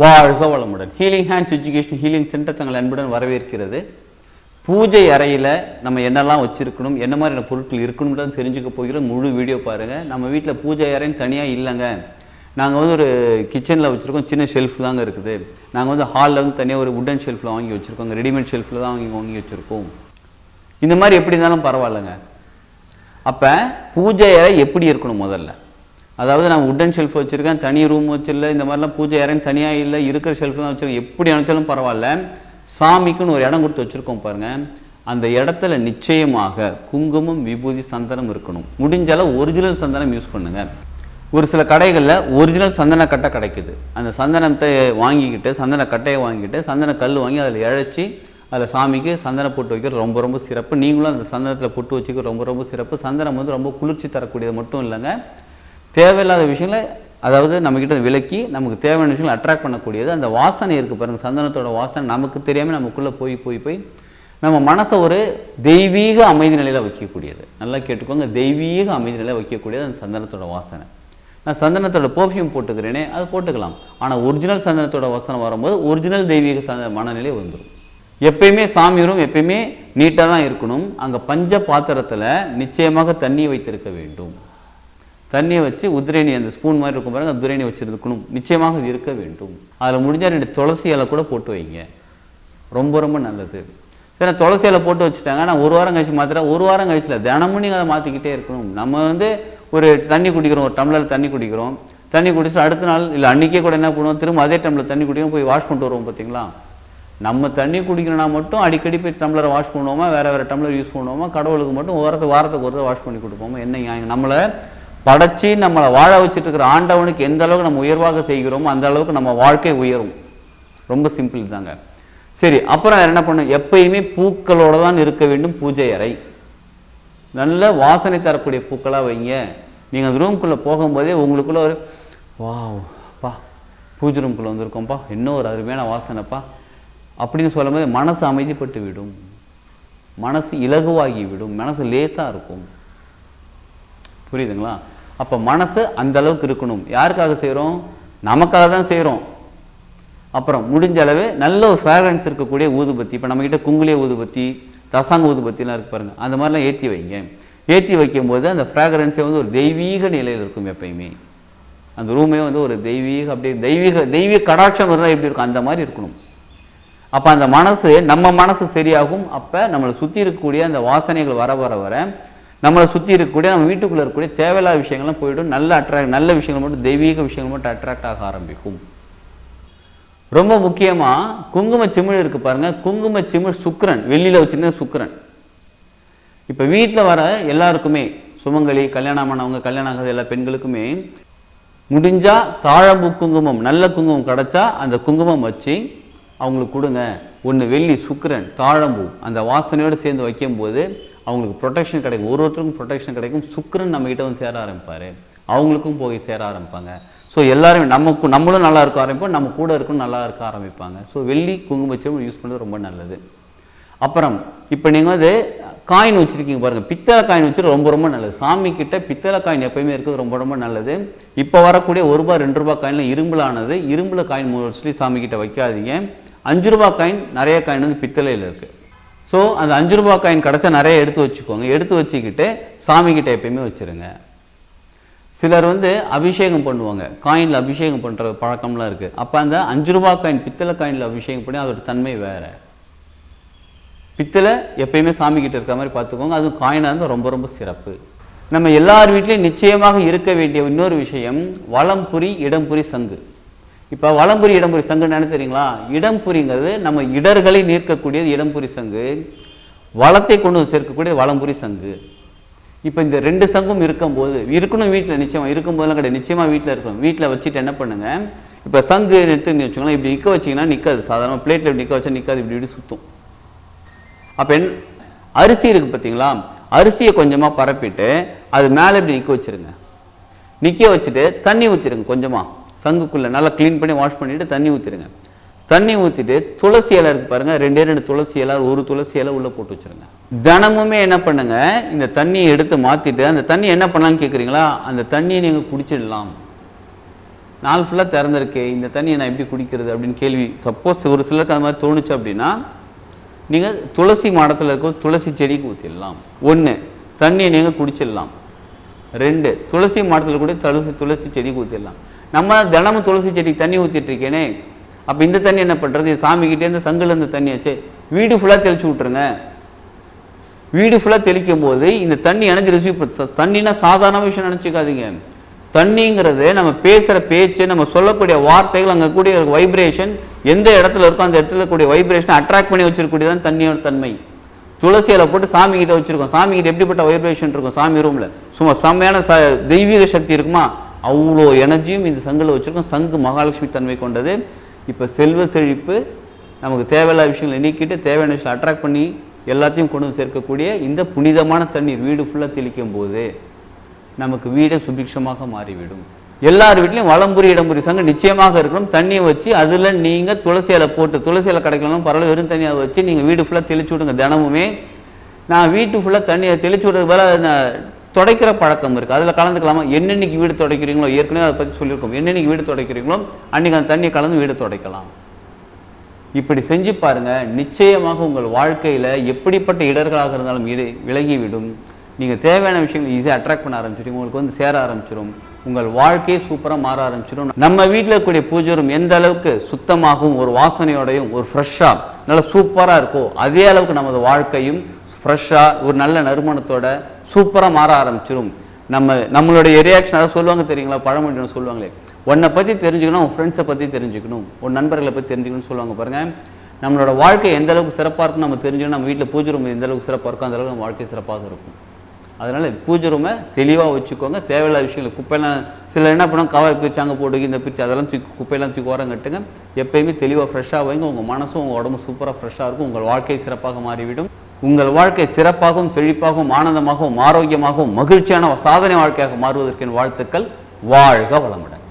வாழ்க வளமுடன். Healing hands education healing centre தங்கள் அன்புடன் வரவேற்கிறது. பூஜை அறையில் நம்ம என்னெல்லாம் வச்சிருக்கணும் என்ன மாதிரியான பொருட்கள் இருக்கணும்ன்றது தெரிஞ்சுக்க போகிறோம். முழு வீடியோ பாருங்கள் நம்ம வீட்டில் பூஜை அறைன்னு தனியாக இல்லைங்க. நாங்கள் வந்து ஒரு கிச்சனில் வச்சுருக்கோம். சின்ன ஷெல்ஃப் தாங்க இருக்குது. நாங்கள் வந்து ஹாலில் வந்து தனியாக ஒரு உட்டன் ஷெல்ஃபில் வாங்கி வச்சுருக்கோம் ரெடிமேட் ஷெல்ஃபில் தான் வாங்கி வாங்கி வச்சுருக்கோம். இந்த மாதிரி எப்படி இருந்தாலும் பரவாயில்லைங்க. அப்போ பூஜை அறை எப்படி இருக்கணும் முதல்ல? அதாவது நான் உட்டன் ஷெல்ஃப் வச்சுருக்கேன் தனி ரூம் வச்சிடல இந்த மாதிரிலாம் பூஜை இறங்கி தனியாக இல்லை இருக்கிற ஷெல்ஃப் தான் வச்சுருக்கேன். எப்படி அனுப்பிச்சாலும் பரவாயில்ல. சாமிக்குன்னு ஒரு இடம் கொடுத்து வச்சுருக்கோம் பாருங்கள் அந்த இடத்துல நிச்சயமாக குங்குமம் விபூதி சந்தனம் இருக்கணும். முடிஞ்ச அளவு ஒரிஜினல் சந்தனம் யூஸ் பண்ணுங்கள் ஒரு சில கடைகளில் ஒரிஜினல் சந்தன கட்டை கிடைக்குது. அந்த சந்தனத்தை வாங்கிக்கிட்டு சந்தன கட்டையை வாங்கிட்டு சந்தன கல் வாங்கி அதில் இழைச்சி அதில் சாமிக்கு சந்தனம் போட்டு வைக்கிறது ரொம்ப ரொம்ப சிறப்பு. நீங்களும் அந்த சந்தனத்தில் பொட்டு வச்சுக்க ரொம்ப ரொம்ப சிறப்பு. சந்தனம் வந்து ரொம்ப குளிர்ச்சி தரக்கூடியது மட்டும் இல்லைங்க. தேவையில்லாத விஷயங்களை அதாவது நம்மக்கிட்ட விலக்கி நமக்கு தேவையான விஷயங்களை அட்ராக்ட் பண்ணக்கூடியது அந்த வாசனை இருக்குது பாருங்கள் சந்தனத்தோட வாசனை நமக்கு தெரியாமல் நமக்குள்ளே போய் போய் போய் நம்ம மனசை ஒரு தெய்வீக அமைதி நிலையில் வைக்கக்கூடியது. நல்லா கேட்டுக்கோங்க தெய்வீக அமைதி நிலையில் வைக்கக்கூடியது அந்த சந்தனத்தோட வாசனை. நான் சந்தனத்தோட பர்ஃப்யூம் போட்டுக்கிறேனே அது போட்டுக்கலாம். ஆனால் ஒரிஜினல் சந்தனத்தோட வாசனை வரும்போது ஒரிஜினல் தெய்வீக சந்த மனநிலை வந்துடும் எப்பயுமே சாமியரும் எப்பயுமே நீட்டாக தான் இருக்கணும். அங்கே பஞ்ச பாத்திரத்தில் நிச்சயமாக தண்ணி வைத்திருக்க வேண்டும். தண்ணியை வச்சு உதிரணி அந்த ஸ்பூன் மாதிரி இருக்கும் பாருங்கள் அந்த உதிரணி வச்சிருக்கணும். நிச்சயமாக இருக்க வேண்டும். அதில் முடிஞ்சால் ரெண்டு துளசி இலை கூட போட்டு வைங்க. ரொம்ப ரொம்ப நல்லது. ஏன்னா துளசி இலை போட்டு வச்சுட்டாங்க. நான் ஒரு வாரம் கழிச்சு மாத்திரம் ஒரு வாரம் கழிச்சுல தினமும் நீங்கள் அதை மாற்றிக்கிட்டே இருக்கணும். நம்ம வந்து ஒரு தண்ணி குடிக்கிறோம் ஒரு டம்ளர் தண்ணி குடிக்கிறோம். தண்ணி குடிச்சிட்டு அடுத்த நாள் இல்லை அன்றைக்கே கூட என்ன பண்ணுவோம் திரும்ப அதே டம்ளர் தண்ணி குடிக்கிறோம் போய் வாஷ் பண்ணிட்டு வருவோம் பார்த்தீங்களா நம்ம தண்ணி குடிக்கணும்னா மட்டும் அடிக்கடி போய் டம்ளரை வாஷ் பண்ணுவோமா வேறு வேறு டம்ளர் யூஸ் பண்ணுவோமா கடவுளுக்கு மட்டும் வாரத்துக்கு வாரத்துக்கு ஒரு வாஷ் பண்ணி கொடுப்போமா? என்ன நம்மளை படைச்சி நம்மளை வாழ வச்சுட்டு இருக்கிற ஆண்டவனுக்கு எந்த அளவுக்கு நம்ம உயர்வாக செய்கிறோமோ அந்த அளவுக்கு நம்ம வாழ்க்கை உயரும். ரொம்ப சிம்பிள் தாங்க. சரி அப்புறம் என்ன பண்ணும் எப்பயுமே பூக்களோடு தான் இருக்க வேண்டும் பூஜை அறை. நல்ல வாசனை தரக்கூடிய பூக்களாக வைங்க. நீங்கள் அந்த ரூம்குள்ளே போகும்போதே உங்களுக்குள்ள ஒரு வா பா பூஜை ரூம்குள்ளே வந்திருக்கோம்ப்பா. இன்னும் ஒரு அருமையான வாசனைப்பா. அப்படின்னு சொல்லும்போது மனசு அமைதிப்பட்டு விடும். மனசு இலகுவாகி விடும். மனசு லேசாக இருக்கும். புரியுதுங்களா? அப்போ மனசு அந்த அளவுக்கு இருக்கணும். யாருக்காக செய்கிறோம் நமக்காக தான் செய்கிறோம் அப்புறம் முடிஞ்ச அளவு நல்ல ஒரு ஃப்ராக்ரன்ஸ் இருக்கக்கூடிய ஊதுபத்தி இப்போ நம்மக்கிட்ட குங்குளிய ஊதுபத்தி தசாங்க ஊதுபத்திலாம் இருக்கு பாருங்கள் அந்த மாதிரிலாம் ஏற்றி வைங்க. ஏற்றி வைக்கும்போது அந்த ஃப்ராக்ரன்ஸே வந்து ஒரு தெய்வீக நிலையில் இருக்கும் எப்பயுமே. அந்த ரூமே வந்து ஒரு தெய்வீக அப்படியே தெய்வீக தெய்வீக கடாட்சம் இருந்தால் எப்படி இருக்கும்? அந்த மாதிரி இருக்கணும். அப்போ அந்த மனசு நம்ம மனசு சரியாகும். அப்போ நம்மளை சுற்றி இருக்கக்கூடிய அந்த வாசனைகள் வர வர வர நம்மளை சுற்றி இருக்கக்கூடிய நம்ம வீட்டுக்குள்ளே இருக்கக்கூடிய தேவையில்லாத விஷயங்கள்லாம் போயிடும். நல்ல அட்ராக்ட் நல்ல விஷயங்கள் மட்டும் தெய்வீக விஷயங்கள் மட்டும் அட்ராக்ட் ஆக ஆரம்பிக்கும். ரொம்ப முக்கியமாக குங்கும சிமிழ் இருக்கு பாருங்க. குங்கும சிமிழ் சுக்கரன் வெளியில் வச்சுருந்த சுக்கரன். இப்போ வீட்டில் வர எல்லாருக்குமே சுமங்கலி கல்யாணம் ஆனவங்க கல்யாணம் ஆகாத எல்லா பெண்களுக்குமே முடிஞ்சா தாழம்பூ குங்குமம் நல்ல குங்குமம் கிடைச்சா அந்த குங்குமம் வச்சு அவங்களுக்கு கொடுங்க. ஒன்று வெள்ளி சுக்கரன் தாழம்பூ அந்த வாசனையோடு சேர்ந்து வைக்கும்போது அவங்களுக்கு ப்ரொடெக்ஷன் கிடைக்கும். ஒரு ஒருத்தருக்கும் ப்ரொடெக்ஷன் கிடைக்கும். சுக்கரன் நம்மகிட்ட வந்து சேர ஆரம்பிப்பார். அவங்களுக்கும் போய் சேர ஆரம்பிப்பாங்க. ஸோ எல்லாருமே நமக்கு நம்மளும் நல்லா இருக்க ஆரம்பிப்போம். நம்ம கூட இருக்கும் நல்லா இருக்க ஆரம்பிப்பாங்க. ஸோ வெள்ளி குங்குமச்சம் யூஸ் பண்ணுறது ரொம்ப நல்லது. அப்புறம் இப்போ நீங்கள் வந்து காயின் வச்சுருக்கீங்க பாருங்கள் பித்தளை காயின் வச்சுட்டு ரொம்ப ரொம்ப நல்லது. சாமி கிட்ட பித்தளை காயின் எப்பயுமே இருக்கிறது ரொம்ப ரொம்ப நல்லது. இப்போ வரக்கூடிய ஒரு ரூபா ரெண்டு ரூபா காயினில் இரும்புலானது இரும்புல காயின் மோஸ்ட்லி சாமி கிட்ட வைக்காதீங்க. அஞ்சு ரூபா காயின் நிறைய காயின் வந்து பித்தளையில் இருக்குது ஸோ அந்த அஞ்சு ரூபா காயின் கிடச்சா நிறைய எடுத்து வச்சுக்கோங்க. எடுத்து வச்சுக்கிட்டு சாமிக்கிட்ட எப்பயுமே வச்சுருங்க. சிலர் வந்து அபிஷேகம் பண்ணுவாங்க. காயினில் அபிஷேகம் பண்ணுற பழக்கம்லாம் இருக்குது அப்போ அந்த அஞ்சு ரூபா காயின் பித்தளை காயினில் அபிஷேகம் பண்ணி அதோட தன்மை வேறு. பித்தளை எப்பயுமே சாமிக்கிட்ட இருக்க இருக்கிற மாதிரி பார்த்துக்கோங்க. அதுவும் காயினாக இருந்தால் ரொம்ப ரொம்ப சிறப்பு. நம்ம எல்லார் வீட்லேயும் நிச்சயமாக இருக்க வேண்டிய இன்னொரு விஷயம் வளம்புரி இடம்புரி சங்கு. இப்போ வளம்புரி இடம்புரி சங்குன்னு என்ன தெரியுங்களா? இடம்புரிங்கிறது நம்ம இடர்களை நீர்க்கக்கூடியது இடம்புரி சங்கு. வளத்தை கொண்டு சேர்க்கக்கூடிய சேர்க்கக்கூடியது வளம்புரி சங்கு. இப்போ இந்த ரெண்டு சங்கும் இருக்கும்போது இருக்கணும் வீட்டில் நிச்சயமாக இருக்கும்போதெல்லாம் கிடையாது. நிச்சயமாக வீட்டில் இருக்கணும். வீட்டில் வச்சுட்டு என்ன பண்ணுங்க? இப்போ சங்கு எடுத்து வச்சுக்கோங்களேன் இப்படி நிற்க வச்சிங்கன்னா நிற்காது சாதாரண பிளேட்டில் இப்படி நிற்க வச்சா நிற்காது இப்படி இப்படி சுற்றும் அப்போ என் அரிசி இருக்குது பார்த்தீங்களா அரிசியை கொஞ்சமாக பரப்பிட்டு அது மேலே இப்படி நிற்க வச்சிருங்க. நிற்க வச்சுட்டு தண்ணி ஊற்றிடுங்க கொஞ்சமாக சங்குக்குள்ளே நல்லா க்ளீன் பண்ணி வாஷ் பண்ணிவிட்டு தண்ணி ஊற்றிடுங்க தண்ணி ஊற்றிட்டு துளசி இலை இருக்கு பாருங்க ரெண்டே ரெண்டு துளசி இலை ஒரு துளசி இலை உள்ளே போட்டு வச்சுருங்க. தினமுமே என்ன பண்ணுங்க இந்த தண்ணியை எடுத்து மாற்றிட்டு அந்த தண்ணி என்ன பண்ணலாம்னு கேட்குறீங்களா அந்த தண்ணியை நீங்கள் குடிச்சிடலாம். நாள் ஃபுல்லாக திறந்துருக்கு இந்த தண்ணியை நான் எப்படி குடிக்கிறது அப்படின்னு கேள்வி. சப்போஸ் ஒரு சிலருக்கு அது மாதிரி தோணுச்சு அப்படின்னா நீங்கள் துளசி மாடத்தில் இருக்க துளசி செடிக்கு ஊற்றிடலாம் ஒன்று தண்ணியை நீங்கள் குடிச்சிடலாம். ரெண்டு துளசி மாடத்தில் கூட துளசி துளசி செடிக்கு ஊற்றிடலாம் நம்ம தினமும் துளசி செடிக்கு தண்ணி ஊற்றிட்டு இருக்கேனே அப்போ இந்த தண்ணி என்ன பண்ணுறது சாமிக்கிட்டேருந்து சங்குல இருந்து தண்ணி வச்சு வீடு ஃபுல்லாக தெளிச்சு விட்ருங்க வீடு ஃபுல்லாக தெளிக்கும் போது இந்த தண்ணி எனர்ஜி ரிசீவ் தண்ணினா சாதாரண விஷயம் நினச்சிக்காதீங்க. தண்ணிங்கிறது நம்ம பேசுகிற பேச்சு நம்ம சொல்லக்கூடிய வார்த்தைகள் அங்கே கூடிய வைப்ரேஷன் எந்த இடத்துல இருக்கோ அந்த இடத்துல கூடிய வைப்ரேஷன் அட்ராக்ட் பண்ணி வச்சிருக்கக்கூடியதான் தண்ணியோட தன்மை. துளசியில் போட்டு சாமி கிட்ட வச்சுருக்கோம். சாமி கிட்ட எப்படிப்பட்ட வைப்ரேஷன் இருக்கும்? சாமி ரூமில் சும்மா செம்மையான ச தெய்வீக சக்தி இருக்குமா? அவ்வளோ எனர்ஜியும் இந்த சங்கில் வச்சிருக்கோம். சங்கு மகாலட்சுமி தன்மை கொண்டது. இப்போ செல்வ செழிப்பு நமக்கு தேவையில்லாத விஷயங்களை நீக்கிட்டு தேவையான விஷயம் அட்ராக்ட் பண்ணி எல்லாத்தையும் கொண்டு வந்து சேர்க்கக்கூடிய இந்த புனிதமான தண்ணீர் வீடு ஃபுல்லாக தெளிக்கும் போது நமக்கு வீடே சுபிக்ஷமாக மாறிவிடும். எல்லார் வீட்லையும் வளம்புரி இடம்புரி சங்கம் நிச்சயமாக இருக்கணும். தண்ணியை வச்சு அதில் நீங்கள் துளசி இலை போட்டு துளசி இலை கிடைக்கலாம் பரவாயில்ல வெறும் தண்ணியாக வச்சு நீங்கள் வீடு ஃபுல்லாக தெளிச்சு விடுங்க தினமுமே. நான் வீட்டு ஃபுல்லாக தண்ணியை தெளிச்சு விடுறது வேலை துடைக்கிற பழக்கம் இருக்குது அதில் கலந்துக்கலாமா? என்னென்னைக்கு வீடு துடைக்கிறீங்களோ? ஏற்கனவே அதை பற்றி சொல்லியிருக்கோம். என்னென்னைக்கு வீடு துடைக்கிறீங்களோ அன்றைக்கி அந்த தண்ணியை கலந்து வீடு துடைக்கலாம். இப்படி செஞ்சு பாருங்கள் நிச்சயமாக உங்கள் வாழ்க்கையில் எப்படிப்பட்ட இடர்களாக இருந்தாலும் இடு விலகிவிடும். நீங்கள் தேவையான விஷயங்கள் ஈஸியாக அட்ராக்ட் பண்ண ஆரம்பிச்சிடும் உங்களுக்கு வந்து சேர ஆரம்பிச்சிடும் உங்கள் வாழ்க்கையே சூப்பராக மாற ஆரம்பிச்சிடும் நம்ம வீட்டில் இருக்கக்கூடிய பூஜை ரூம் எந்த அளவுக்கு சுத்தமாகவும் ஒரு வாசனையோடையும் ஒரு ஃப்ரெஷ்ஷாக நல்லா சூப்பராக இருக்கோ அதே அளவுக்கு நமது வாழ்க்கையும் ஃப்ரெஷ்ஷாக ஒரு நல்ல நறுமணத்தோட சூப்பராக மாற ஆரம்பிச்சிடும் நம்ம நம்மளுடைய ரியாக்ஷன் அதாவது சொல்லுவாங்க தெரியுங்களா? பழமொழின்னு சொல்லுவாங்களே. உன்னை பற்றி தெரிஞ்சுக்கணும் உன் ஃப்ரெண்ட்ஸை பற்றி தெரிஞ்சுக்கணும். உன் நண்பர்களை பற்றி தெரிஞ்சுக்கணும்னு சொல்லுவாங்க பாருங்கள் நம்மளோட வாழ்க்கை எந்த அளவுக்கு சிறப்பாக இருக்குன்னு நம்ம தெரிஞ்சுக்கணும். நம்ம வீட்டில் பூஜை ரூம் எந்த அளவுக்கு சிறப்பாக இருக்கோ அந்தளவுக்கு நம்ம வாழ்க்கை சிறப்பாக இருக்கும். அதனால் பூஜை ரூமை தெளிவாக வச்சுக்கோங்க. தேவையில்லாத விஷயங்கள் குப்பையெல்லாம் சிலர் என்ன பண்ணுவாங்க? கவர் பிரிச்சு அங்கே போட்டு இந்த பிரிச்சு அதெல்லாம் தூக்கி குப்பையெல்லாம் தூக்கி ஓரம் கட்டுங்க. எப்பயுமே தெளிவாக ஃப்ரெஷ்ஷாக வைங்க. உங்கள் மனசும் உங்கள் உடம்பு சூப்பராக ஃப்ரெஷ்ஷாக இருக்கும். உங்கள் வாழ்க்கை சிறப்பாக மாறிவிடும். உங்கள் வாழ்க்கை சிறப்பாகவும் செழிப்பாகவும் ஆனந்தமாகவும் ஆரோக்கியமாகவும் மகிழ்ச்சியான சாதனை வாழ்க்கையாக மாறுவதற்கு வாழ்த்துக்கள். வாழ்க வளமுடன்.